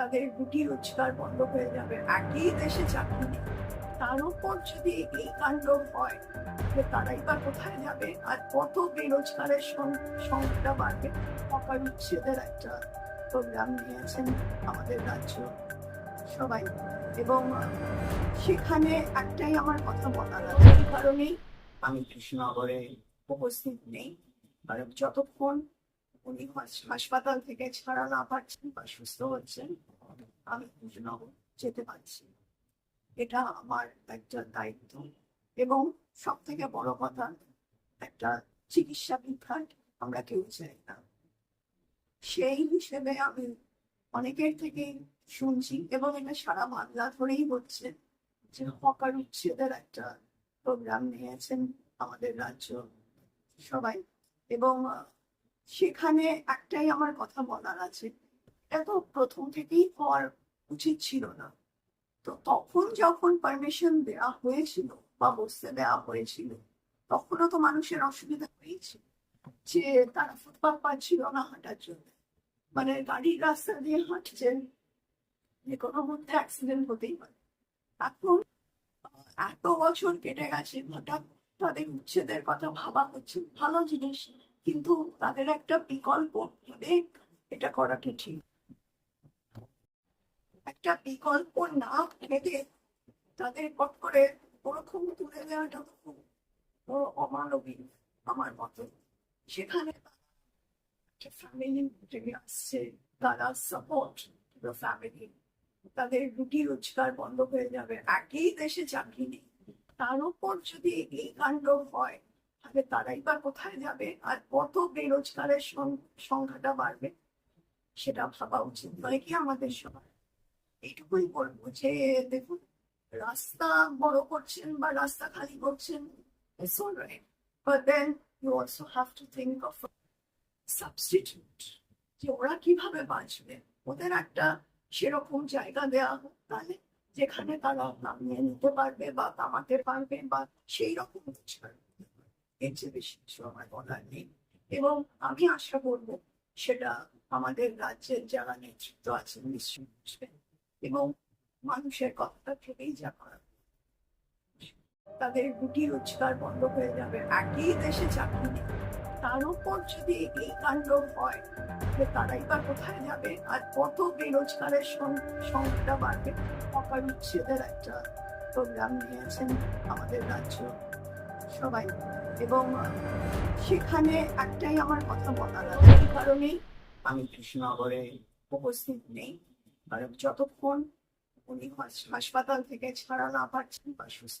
তাদের রুটি রোজগার বন্ধ হয়ে যাবে একই দেশে চাকরি তার উপর যদি এই কাণ্ড হয় তাহলে তারাই বা কোথায় যাবে আর কত বেরোজগারের সং- সংখ্যাটা বাড়বে হকার উচ্ছেদের একটা প্রোগ্রাম নিয়েছেন আমাদের রাজ্য সবাই। এবং সেখানে একটাই আমার কথা বলার আছে, এই কারণেই আমি কৃষ্ণনগরে উপস্থিত নেই। কারণ যতক্ষণ উনি হাসপাতাল থেকে ছাড়া না পাচ্ছেন বা সুস্থ হচ্ছেন, আমি কৃষ্ণনগর যেতে পারছি এটা আমার একটা দায়িত্ব এবং সব থেকে বড় কথা, একটা চিকিৎসা বিভ্রাট আমরা কেউ চাই না। সেই হিসেবে আমি অনেকের থেকে শুনছি এবং এটা সারা বাংলা ধরেই হচ্ছে যে হকার উচ্ছেদের একটা প্রোগ্রাম নিয়েছেন আমাদের রাজ্য সবাই এবং সেখানে একটাই আমার কথা বলার আছে। এটা তো প্রথম থেকেই হওয়ার উচিত ছিল না। তো তখন যখন পারমিশন দেওয়া হয়েছিল বা বসতে দেওয়া হয়েছিল, তখনও তো মানুষের অসুবিধা হয়েছিল যে তারা ফুটপাথ পাচ্ছিল না হাঁটার জন্য। মানে গাড়ির রাস্তা দিয়ে হাঁটছেন, যে কোনো মধ্যে অ্যাক্সিডেন্ট হতেই পারে। এখন এত বছর কেটে গেছে, হঠাৎ তাদের উচ্ছেদের কথা ভাবা হচ্ছে, ভালো জিনিস। কিন্তু তাদের একটা বিকল্প ভেবে এটা করাটা ঠিক? একটা বিকল্প না ভেবে তাদের পট করে ওরকম তুলে দেওয়াটা খুব অমানবিক আমার মতে। সেখানে ফ্যামিলি থেকে আসছে, তারা সাপোর্ট দ্য ফ্যামিলি তাদের রুটি রোজগার বন্ধ হয়ে যাবে। একই দেশে চাকরি নেই। তার উপর যদি এই কাণ্ড হয় তাহলে তারাই বা কোথায় যাবে? আর কত বেরোজগারের সংখ্যাটা বাড়বে? সেটা ভাবা উচিত নয় কি আমাদের সবার? এইটুকুই বলব যে, দেখুন, রাস্তা বড় করছেন বা রাস্তা খালি করছেন ওরা কীভাবে বাঁচবে? ওদের একটা সেরকম জায়গা দেওয়া তাহলে, যেখানে তারা নামিয়ে নিতে পারবে বা কামাতে পারবে বা সেই রকম পারবে। এর বেশি কিছু আমার বলার নেই এবং আমি আশা করব সেটা আমাদের রাজ্যের যারা নেতৃত্ব আছেন, নিশ্চয়ই বুঝবেন। এবং মানুষের কথাটা থেকেই যা করা। তাদের রুটি রোজগার বন্ধ হয়ে যাবে, একই দেশে চাকরি নেই। তার উপর যদি এই কাণ্ড হয়, যে তারাই বা কোথায় যাবে আর কত বেরোজগারের সংখ্যাটা বাড়বে হকার উচ্ছেদের একটা প্রোগ্রাম নিয়েছেন আমাদের রাজ্য সবাই। এবং সেখানে একটাই আমার কথা বলার আছে এই কারণেই আমি কৃষ্ণনগরে উপস্থিত নেই। কারণ যতক্ষণ উনি হাস- হাসপাতাল থেকে ছাড়া না পাচ্ছেন বা সুস্থ